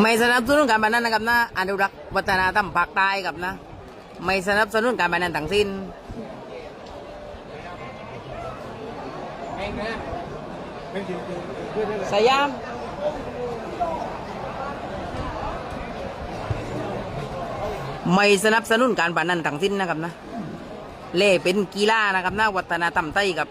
ไม่สนับสนุนการพนันนะครับนะอนุรักษ์วัฒนธรรมภาคใต้ครับนะ ไม่สนับสนุนการพนันทั้งสิ้นสยามไม่สนับสนุนการพนันทั้งสิ้นนะครับนะเล่เป็นกีฬานะครับนะวัฒนธรรมไทยครับ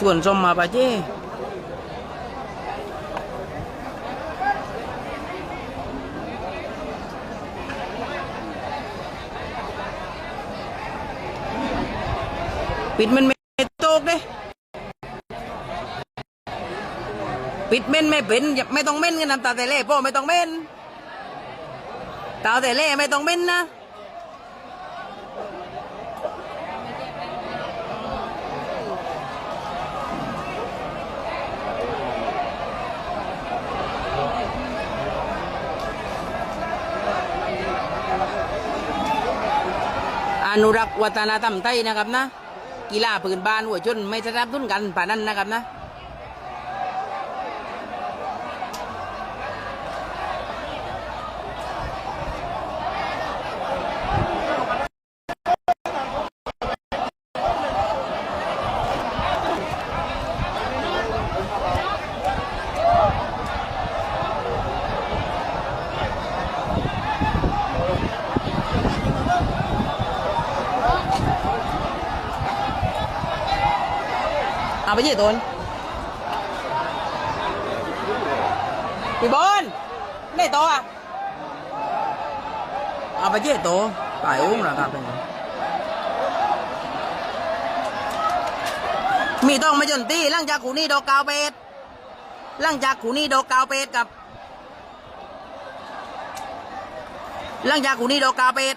ส่วนส้มมาปะเจ้ปิดมันไม่โตกเด้ปิดเม่นไม่เป็นไม่ต้องเม่นกันนะตาแต่เล่พ่อไม่ต้องเม่นตาแต่เล่ไม่ต้องเม่นนะ นุรักษ์วัฒนธรรมไทยนะครับนะกีฬาพื้นบ้านหัวชนไม่สนับสนุนกันป่านนั้นนะครับนะ เอาไปยี่ตนพี่บอลนี่โตอะเอาไปยี่โตตายอุ้งนะครับเป็นมีต้องมาจนตีหลังจากขูนี่ดอกกาวเป็ดหลังจากขูนี่ดอกกาวเป็ดกับหลังจากขูนี่ดอกกาวเป็ด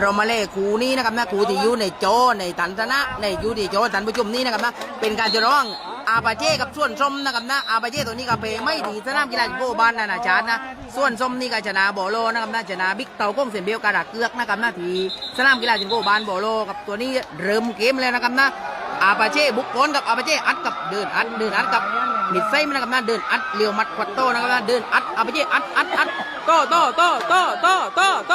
เรามาเล่คูนี้นะครับนะคูที่อยู่ในโจในฐานชนะในอยู่ที่จอฐานประชุมนี้นะครับนะเป็นการจะร้องอาปาเจ้กับส่วนส้มนะครับนะอาปาเจ้ตัวนี้ก็เพไม่ดีสนามกีฬาโกบานนานาชาตินะส่วนส้มนี่ก็ชนะโบโลนะครับนะชนะบิ๊กเต่าก้งเสียนเบลการักเกือกนะครับนะทีสนามกีฬาจิงโกบานโบโลกับตัวนี้เริ่มเกมแล้วนะครับนะอาปาเจ้บุกโกนกับอาปาเจ้อัดกับเดินอัดเดินอัดกับมิดไซมันนะครับนะเดินอัดเลี้ยวมัดควัดโตนะครับนะเดินอัดอาปาเจ้อัดอัดอัดโตโตโตโตโตโตโต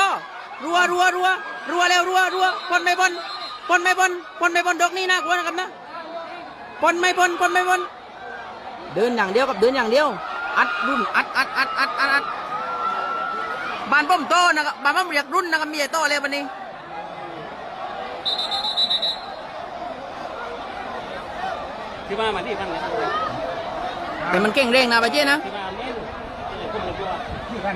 รัวรัวรัว รัวเร็วรัวรัวปนไม่ปนปนไม่ปนปนไม่ปนดอกนี้นะกลัวนะครับนะปนไม่ปนปนไม่ปนเดินอย่างเดียวกับเดินอย่างเดียว อัดรุ่นอัดอัดอัดอัดอัดอัดบ้านป้อมโตนะครับบ้านป้อมเรียกรุ่นนะครับมีใหญ่โตเลยวันนี้ที่ว่ามาที่พันนะครับแต่มันเก่งเร่งนะไปเจ้นะที่ว่าไม่รู้ที่ไหนผมเลยว่าที่พัน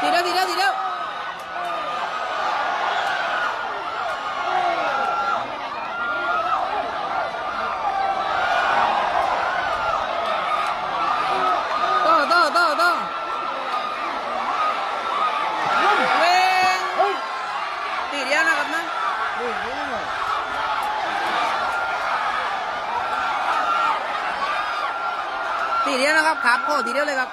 ทีเดียวทีเดียวทีเดียวโตโตโตโตเว้ง ทีเดียวนะครับนะทีเดียวนะครับขาโคทีเดียวเลยครับ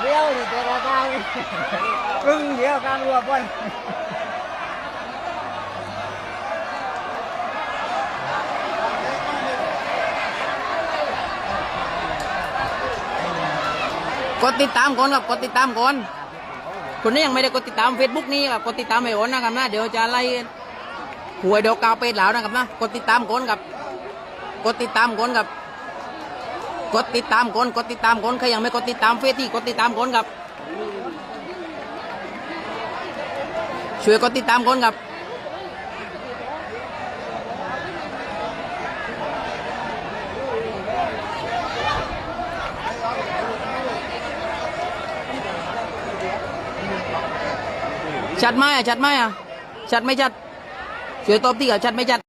เดียวนี่แต่ละทางครึ่งเดียวการรัวบอล กดติดตามก่อนครับกดติดตามก่อนคนนี้ยังไม่ได้กดติดตามเฟซบุ๊กนี้ครับกดติดตามไอ้โอนนะครับนะเดี๋ยวจะไล่หวยเดอกกาวเป็ดแล้วนะครับนะกดติดตามก่อนครับกดติดตามก่อนครับกดติดตามก่อนกดติดตามก่อนใครยังไม่กดติดตามเฟซที่กดติดตามก่อนครับช่วยกดติดตามก่อนครับ ชัดไหมอะชัดไหมอะชัดไม่ชัดช่วยตบที่อะชัดไม่ชัด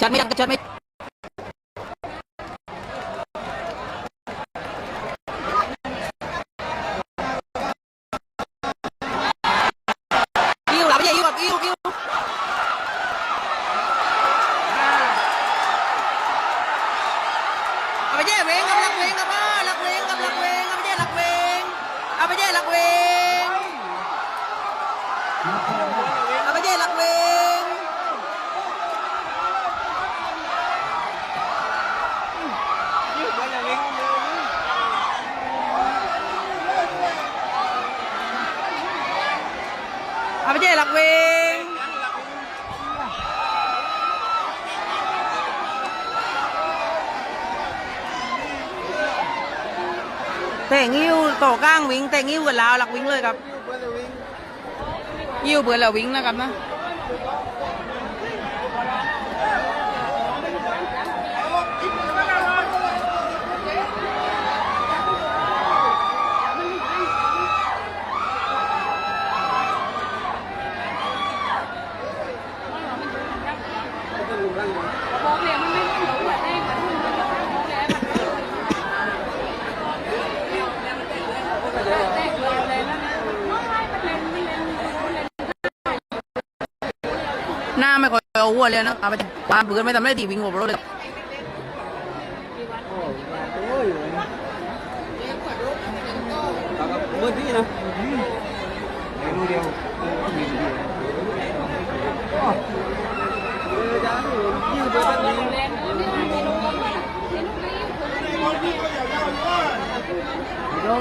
ชัดไม่ชัดก็ชัดไม่ เอาไปเจ้ลักเวงเอาไปเย่หลักเวงเอาไปเย่หลักเวง แต่งิ้วต่อก้างวิ่งแต่งิ้วกันแล้วหลักวิ่งเลยครับยิ้วเบื่อแล้ววิ่งนะครับนะหน้า ม่ค่อยเลยนะเอาไปปามเปืนไม่ทำได้ตีวิ่งหัวรถเลยเมื่อที่นะดูเดียวยืดไปแบบนี้ดู